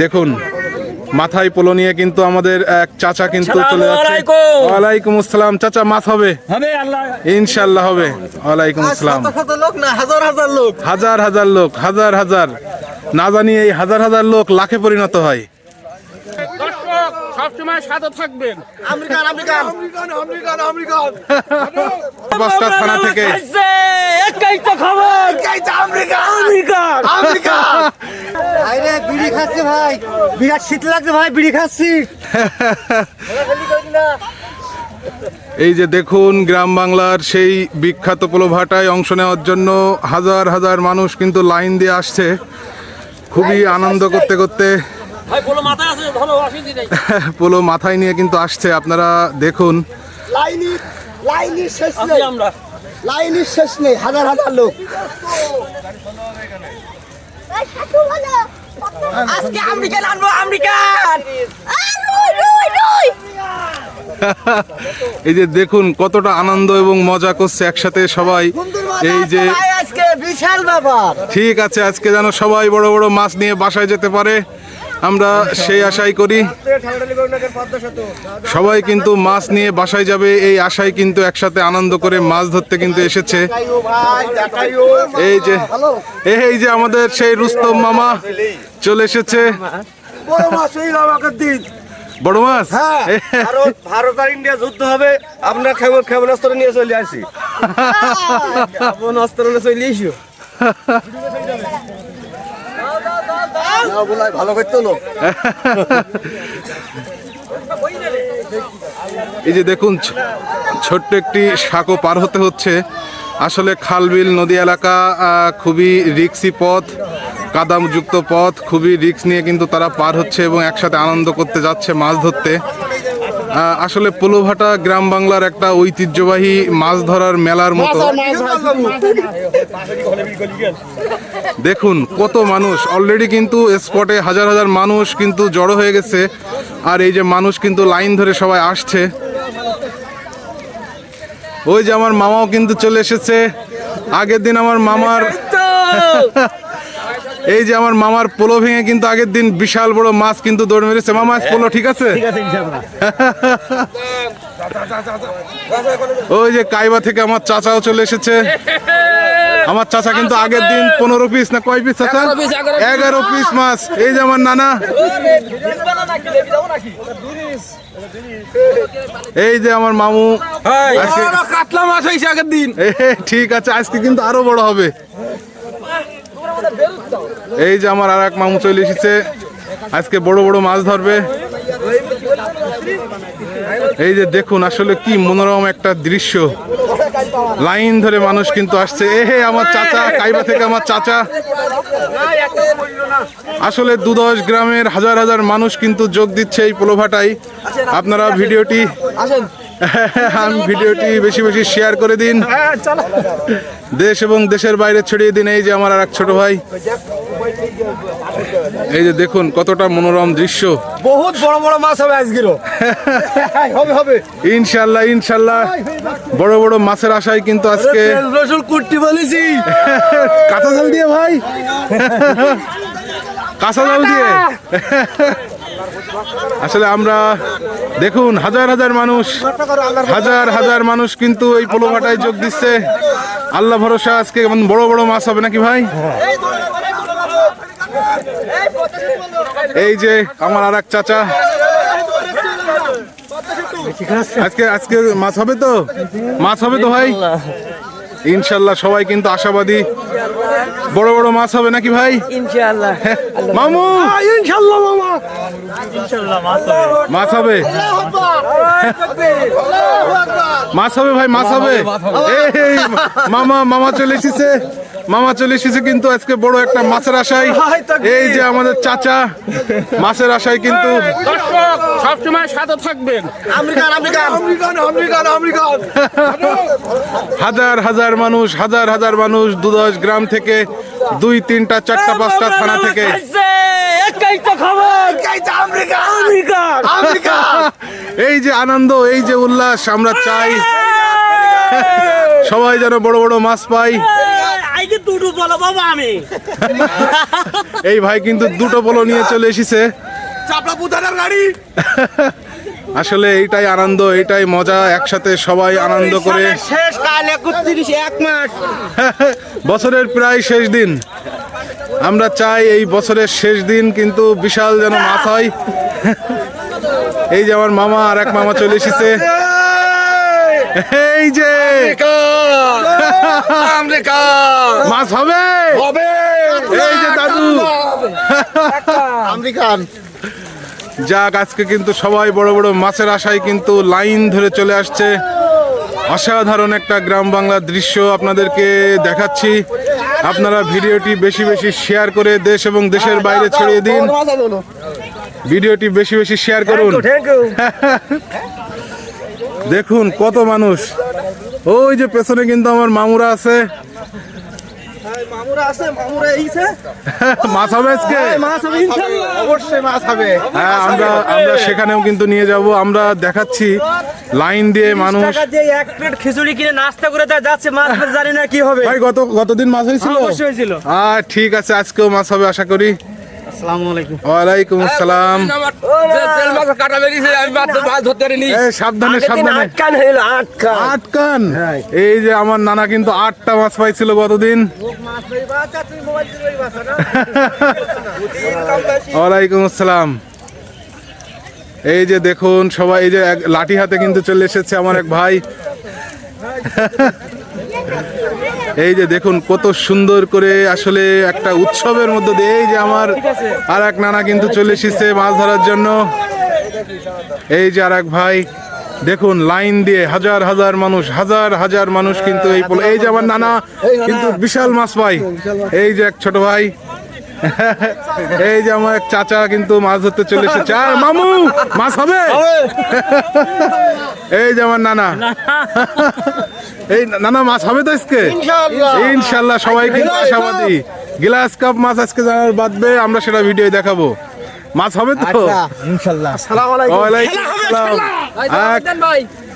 দেখুন মাথায় পোলো নিয়ে কিন্তু আমাদের এক চাচা কিন্তু চলে যাচ্ছে। ওয়ালাইকুম আসসালাম। চাচা মাছ হবে? হবে আল্লাহ। ইনশাল্লাহ হবে। ওয়ালাইকুম আসসালাম। হাজার হাজার লোক। হাজার হাজার লোক হাজার হাজার। না জানি এই হাজার হাজার লোক লাখে পরিণত হয়। সবসময় সাথে থাকবেন। American American. American American American. থানা থেকে। খবর আমেরিকান আমেরিকান আমেরিকান আরে বিড়ি খাচ্ছে ভাই। বিরাট শীত লাগছে ভাই বিড়ি খাচ্ছি। এই যে দেখুন গ্রাম বাংলার সেই বিখ্যাত পোলোভাটায় অংশ নেওয়ার জন্য হাজার হাজার মানুষ কিন্তু লাইন দিয়ে আসছে। খুবই আনন্দ করতে করতে। ভাই বলো মাথা আছে ধরো অসুবিধা নেই। পোলো মাথায় নিয়ে কিন্তু আসছে আপনারা দেখুন। লাইনি লাইনি শেষ নেই। আমরা। লাইনি শেষ নেই হাজার হাজার লোক। আজকে আমেরিকান আনব আমেরিকান! এই যে দেখুন কতটা আনন্দ এবং মজা করছে একসাথে সবাই। এই যে ঠিক আছে আজকে যেন সবাই বড় বড় মাছ নিয়ে বাসায় যেতে পারে। আমরা সেই আশাই করি। সবাই কিন্তু মাছ নিয়ে বাসায় যাবে এই আশায় কিন্তু একসাথে আনন্দ করে মাছ ধরতে কিন্তু এসেছে। এই যে এই যে আমাদের সেই রুস্তম মামা চলে এসেছে। বড় মাছ হয়ে ভারত আর ইন্ডিয়া যুদ্ধ হবে ক্ষেমন ক্ষেপণাস্ত্র নিয়ে চলে আসি। ক্ষেপণাস্ত্র চলে এসো। এই যে দেখুন ছোট্ট একটি সাঁকো পার হতে হচ্ছে। আসলে খালবিল নদী এলাকা খুবই রিক্সি পথ, কাদামযুক্ত পথ, খুবই রিক্স নিয়ে কিন্তু তারা পার হচ্ছে এবং একসাথে আনন্দ করতে যাচ্ছে মাছ ধরতে। আসলে পোলোভাটা গ্রাম বাংলার একটা ঐতিহ্যবাহী মাছ ধরার মেলার মতো। দেখুন কত মানুষ। অলরেডি কিন্তু স্পটে হাজার হাজার মানুষ কিন্তু জড়ো হয়ে গেছে। আর এই যে মানুষ কিন্তু লাইন ধরে সবাই আসছে। ওই যে আমার মামাও কিন্তু চলে এসেছে। আগের দিন আমার মামার এই যে আমার মামার পোলো ভেঙে কিন্তু আগের দিন বিশাল বড় মাছ কিন্তু দৌড় মেরেছে। মামা পোলো ঠিক আছে? ওই যে কাইবা থেকে আমার চাচাও চলে এসেছে। আমার চাচা কিন্তু আগের দিন পনেরো পিস না কয় পিস চাচা? এগারো পিস মাছ। এই যে আমার নানা। এই যে আমার মামু। কাতলা মাছ হয়েছে আগের দিন। ঠিক আছে আজকে কিন্তু আরও বড় হবে। এই যে আমার আর এক মামু চলে এসেছে। আজকে বড় বড় মাছ ধরবে। এই যে দেখুন আসলে কি মনোরম একটা দৃশ্য। লাইন ধরে মানুষ কিন্তু আসছে। এ হে আমার চাচা, কাইবা থেকে আমার চাচা। আসলে দুদশ গ্রামের হাজার হাজার মানুষ কিন্তু যোগ দিচ্ছে এই পোলোভাটাই আপনারা ভিডিওটি ভিডিওটি বেশি বেশি শেয়ার করে দিন। দেশ এবং দেশের বাইরে ছড়িয়ে দিন এই যে আমার আর এক ছোট ভাই। এই যে দেখুন কতটা মনোরম দৃশ্য। বহুত বড় বড় মাছ হবে আজকেরও হবে হবে। ইনশাল্লাহ ইনশাল্লাহ। বড় বড় মাছের আশায় কিন্তু আজকে রসুন কুট্টি বলেছি। কাঁচা জল দিয়ে ভাই। কাঁচা জল দিয়ে। আসলে আমরা দেখুন হাজার হাজার মানুষ হাজার হাজার মানুষ কিন্তু এই পোলোঘাটায় যোগ দিচ্ছে। আল্লাহ ভরসা আজকে কেমন বড় বড় মাছ হবে নাকি ভাই? এই যে আমার আর এক চাচা। আজকে আজকে মাছ হবে তো? মাছ হবে তো ভাই? ইনশাল্লাহ সবাই কিন্তু আশাবাদী। বড় বড় মাছ হবে নাকি ভাই? ইনশাআল্লাহ মামু! ইনশাল্লাহ মামা। মাছ হবে। মাছ হবে? ভাই মাছ হবে? মামা মামা চলে এসেছে। মামা চলে এসেছে কিন্তু আজকে বড় একটা মাছের আশায়। এই যে আমাদের চাচা মাছের আশায় কিন্তু দর্শক সবসময় সাথে থাকবেন। American American. American American American. হাজার হাজার মানুষ হাজার হাজার মানুষ দুদশ গ্রাম থেকে দুই তিনটা চারটা পাঁচটা থানা থেকে। এই যে আনন্দ এই যে উল্লাস আমরা চাই। সবাই যেন বড় বড় মাছ পাই দুটো বলো বাবা আমি। এই ভাই কিন্তু দুটো পোলো নিয়ে চলে এসেছে। চাপড়া পুতানার গাড়ি। আসলে এইটাই আনন্দ এইটাই মজা একসাথে সবাই আনন্দ করে। শেষ কাল একত্রিশ এক মাস। বছরের প্রায় শেষ দিন। আমরা চাই এই বছরের শেষ দিন কিন্তু বিশাল যেন মাছ হয়। এই যে আমার মামা আর এক মামা চলে এসেছে। এই যে! মাছ হবে? এই যে দাদু। আমেরিকান। যাক আজকে কিন্তু সবাই বড় বড় মাছের আশায় কিন্তু লাইন ধরে চলে আসছে। অসাধারণ একটা গ্রাম বাংলার দৃশ্য আপনাদেরকে দেখাচ্ছি। আপনারা ভিডিওটি বেশি বেশি শেয়ার করে দেশ এবং দেশের বাইরে ছড়িয়ে দিন। ভিডিওটি বেশি বেশি শেয়ার করুন। দেখুন কত মানুষ। ওই যে পেছনে কিন্তু আমার মামুরা আছে। হ্যাঁ আমরা আমরা সেখানেও কিন্তু নিয়ে যাব। আমরা দেখাচ্ছি লাইন দিয়ে মানুষ। এক প্লেট খিচুড়ি কিনে নাস্তা করে যাচ্ছে মাছ জানি না কি হবে। ভাই গত গতদিন মাছ হয়েছিল? অবশ্যই হয়েছিল। ঠিক আছে আজকেও মাছ হবে আশা করি। ওয়ালাইকুম আসসালাম। সাবধানে সাবধানে। আটকান আটকান। এই যে আমার নানা কিন্তু আটটা মাছ পাইছিল গতদিন। মাছ ধরিবা আচ্ছা তুমি মোবাইল দিয়ে ধরিবা না ওয়ালাইকুম আসসালাম। এই যে দেখুন সবাই এই যে এক লাঠি হাতে কিন্তু চলে এসেছে আমার এক ভাই এই যে দেখুন কত সুন্দর করে আসলে একটা উৎসবের মধ্যে দিয়ে এই যে আমার আর এক নানা কিন্তু চলে এসেছে মাছ ধরার জন্য। এই যে আর এক ভাই দেখুন লাইন দিয়ে হাজার হাজার মানুষ হাজার হাজার মানুষ কিন্তু এই পোল- এই যে আমার নানা কিন্তু বিশাল মাছ ভাই। এই যে এক ছোট ভাই এই যে আমার এক চাচা কিন্তু মাছ ধরতে চলে এসেছে। আর মামু মাছ হবে? এই যে আমার নানা। এই নানা মাছ হবে তো আজকে? ইনশাল্লাহ সবাই কিন্তু আশাবাদী। গ্লাস কাপ মাছ আজকে জানার বাদবে আমরা সেটা ভিডিও দেখাবো। মাছ হবে তো? ইনশাআল্লাহ। আসসালামু আলাইকুম। ওয়ালাইকুম আসসালাম। এক-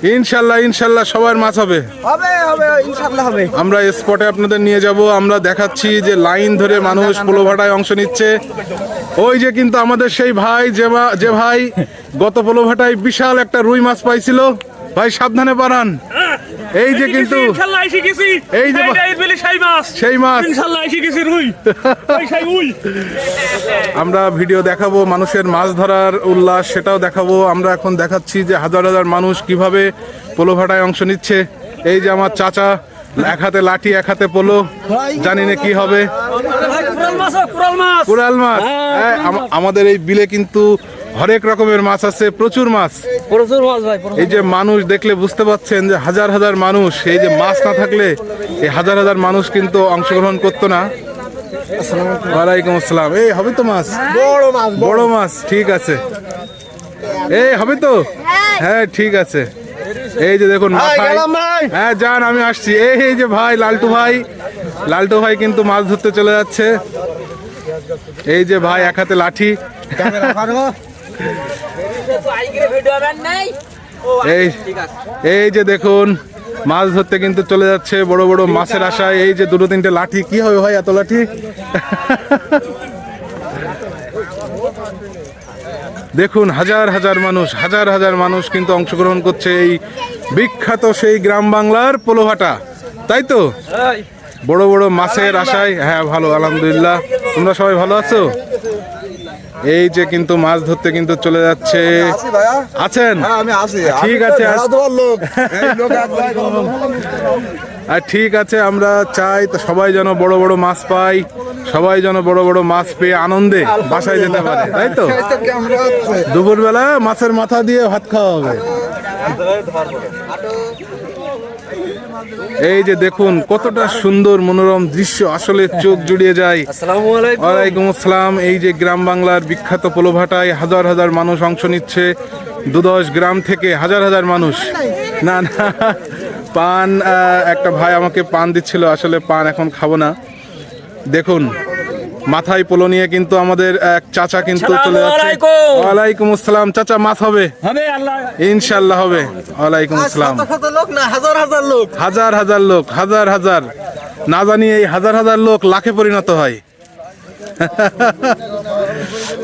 ইনশাল্লাহ ইনশাল্লাহ সবার মাছ হবে। হবে হবে ইনশাল্লাহ হবে। আমরা স্পটে আপনাদের নিয়ে যাব। আমরা দেখাচ্ছি যে লাইন ধরে মানুষ পোলো ভাটায় অংশ নিচ্ছে। ওই যে কিন্তু আমাদের সেই ভাই যে যে ভাই গত পোলো ভাটায় বিশাল একটা রুই মাছ পাইছিল। ভাই সাবধানে পারান এই যে কিন্তু ইনশাল্লাহ এসে গেছি। এই যে বেলে সেই মাছ। সেই মাছ। ইনশাল্লাহ এসে গেছি রুই। সেই উই আমরা ভিডিও দেখাবো মানুষের মাছ ধরার উল্লাস সেটাও দেখাবো। আমরা এখন দেখাচ্ছি যে হাজার হাজার মানুষ কীভাবে পোলো ভাটায় অংশ নিচ্ছে। এই যে আমার চাচা এক হাতে লাঠি এক হাতে পোলো। জানি না কি হবে। কুরাল মাছ কুরাল মাছ। হ্যাঁ, আমাদের এই বিলে কিন্তু হরেক রকমের মাছ আছে প্রচুর মাছ। প্রচুর মাছ ভাই এই যে মানুষ দেখলে বুঝতে পাচ্ছেন যে হাজার হাজার মানুষ এই যে মাছ না থাকলে এই হাজার হাজার মানুষ কিন্তু অংশগ্রহণ করতো না। ওয়ালাইকুম আসসালাম। এই হবে তো মাছ? বড় মাছ বড়। মাছ ঠিক আছে। এই হবে তো? হ্যাঁ। ঠিক আছে। এই যে দেখুন হ্যাঁ যান আমি আসছি। এই এই যে ভাই লালটু ভাই। লালটু ভাই কিন্তু মাছ ধরতে চলে যাচ্ছে। এই যে ভাই এক হাতে লাঠি। এই এই যে দেখুন মাছ ধরতে কিন্তু চলে যাচ্ছে বড় বড় মাছের আশায়। এই যে দুটো তিনটে লাঠি কি হবে ভাই এত লাঠি? দেখুন হাজার হাজার মানুষ হাজার হাজার মানুষ কিন্তু অংশগ্রহণ করছে এই বিখ্যাত সেই গ্রাম বাংলার পোলোহাটা তাই তো? বড় বড় মাছের আশায় হ্যাঁ ভালো আলহামদুলিল্লাহ। তোমরা সবাই ভালো আছো? এই যে কিন্তু মাছ ধরতে কিন্তু চলে যাচ্ছে। আছেন? আমি ঠিক আছে আর ঠিক আছে আমরা চাই তো সবাই যেন বড় বড় মাছ পাই সবাই যেন বড় বড় মাছ পেয়ে আনন্দে বাসায় যেতে পারে তাই তো? দুপুরবেলা মাছের মাথা দিয়ে ভাত খাওয়া হবে। এই যে দেখুন কতটা সুন্দর মনোরম দৃশ্য। আসলে চোখ জুড়িয়ে যায়। ওয়ালাইকুম আসসালাম। এই যে গ্রাম বাংলার বিখ্যাত পোলোভাটায় হাজার হাজার মানুষ অংশ নিচ্ছে। দুদশ গ্রাম থেকে হাজার হাজার মানুষ। না না পান একটা ভাই আমাকে পান দিচ্ছিল। আসলে পান এখন খাব না। দেখুন মাথায় পোলো নিয়ে কিন্তু আমাদের এক চাচা কিন্তু চলে যাচ্ছে। ওয়ালাইকুম আসসালাম। চাচা মাছ হবে? হবে আল্লাহ। ইনশাল্লাহ হবে। ওয়ালাইকুম আসসালাম। শত লোক না হাজার হাজার লোক? হাজার হাজার লোক হাজার হাজার। না জানি এই হাজার হাজার লোক লাখে পরিণত হয়।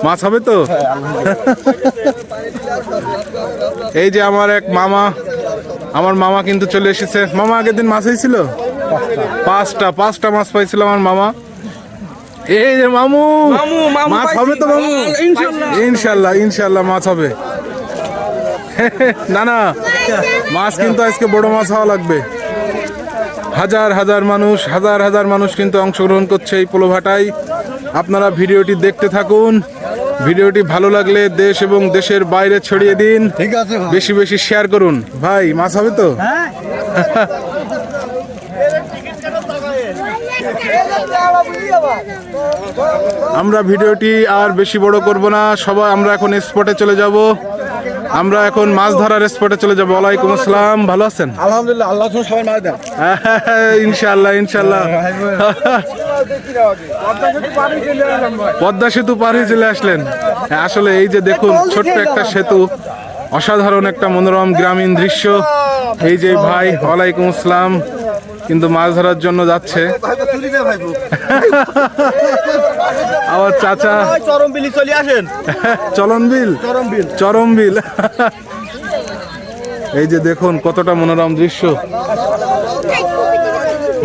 মাছ হবে তো? এই যে আমার এক মামা আমার মামা কিন্তু চলে এসেছে। মামা আগের দিন মাছ হয়েছিল? পাঁচটা পাঁচটা মাছ পাইছিল আমার মামা। এই যে মামু। মামু, মামু মাছ হবে তো মামু? ইনশাল্লাহ। ইনশাল্লাহ মাছ হবে। না না মাছ কিন্তু আজকে বড় মাছ হওয়া লাগবে। হাজার হাজার মানুষ হাজার হাজার মানুষ কিন্তু অংশগ্রহণ করছে এই পোলোভাটায়। আপনারা ভিডিওটি দেখতে থাকুন। ভিডিওটি ভালো লাগলে দেশ এবং দেশের বাইরে ছড়িয়ে দিন। ঠিক আছে বেশি বেশি শেয়ার করুন। ভাই মাছ হবে তো? আমরা ভিডিওটি আর বেশি বড় করব না। সবাই আমরা এখন স্পটে চলে যাব। আমরা এখন মাছ ধরার স্পটে চলে যাব। ওয়ালাইকুম আসসালাম। ভালো আছেন? আলহামদুলিল্লাহ আল্লাহ সবাই মার দেন। ইনশাল্লাহ ইনশাল্লাহ পদ্মা সেতু পার হয়ে চলে আসলেন। আসলে এই যে দেখুন ছোট্ট একটা সেতু অসাধারণ একটা মনোরম গ্রামীণ দৃশ্য। এই যে ভাই ওয়ালাইকুম আসসালাম। কিন্তু মাছ ধরার জন্য যাচ্ছে। আমার চাচা। চরম বিলি। চলে আসেন চলন বিল চরম বিল। চরম বিল এই যে দেখুন কতটা মনোরম দৃশ্য।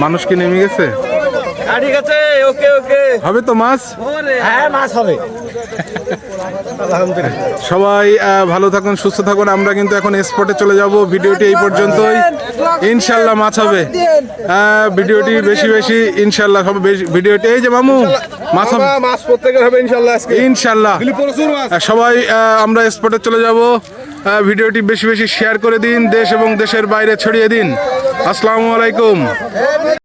মানুষ কি নেমে গেছে? ঠিক আছে ওকে ওকে। হবে তো মাছ? হ্যাঁ মাছ হবে। সবাই ভালো থাকুন সুস্থ থাকুন। আমরা কিন্তু এখন স্পটে চলে যাব। ভিডিওটি এই পর্যন্তই। ইনশাল্লাহ মাছ হবে। হ্যাঁ, ভিডিওটি বেশি বেশি ইনশাল্লাহ হবে। বেশি- ভিডিওটি এই যে মামু মাছ হবে। মাছ প্রত্যেকের হবে ইনশাল্লাহ ইনশাল্লাহ আহ, সবাই আমরা স্পটে চলে যাব। আহ, ভিডিওটি বেশি বেশি শেয়ার করে দিন। দেশ এবং দেশের বাইরে ছড়িয়ে দিন। আসসালামু আলাইকুম।